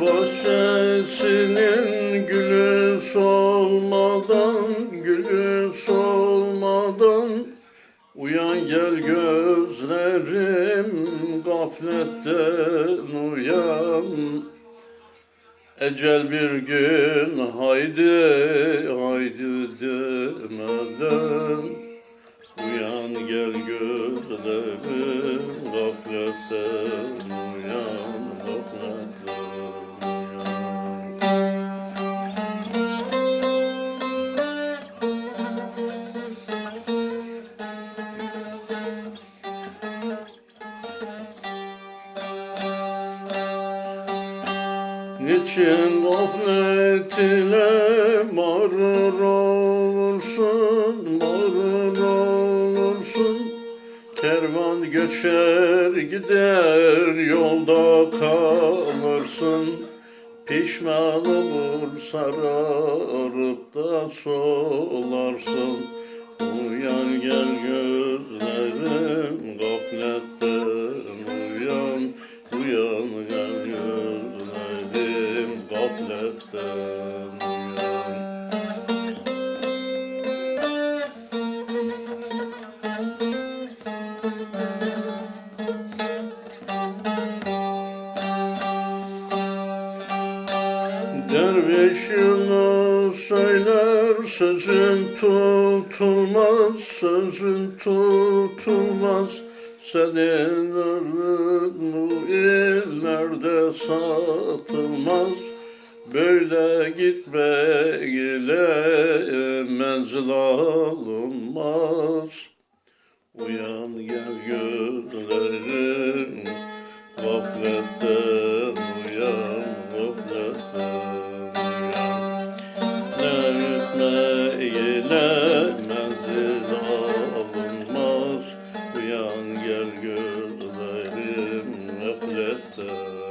bahçesinin gülü solmadan Gülü solmadan. Uyan gel gözlerim gafletten uyan. Ecel bir gün haydi haydi demeden. Uyan gel gözlerim gafletten Niçin gaflet ile mağrur olursun, mağrur olursun. Kervan göçer gider yolda kalırsın. Pişman olur sararıp da solarsın Derviş Yunus söyler sözün tutulmaz, sözün tutulmaz. Senin ömrün bu illerde satılmaz. Böyle gitme ile menzil alınmaz. Uyan gel göz cette euh,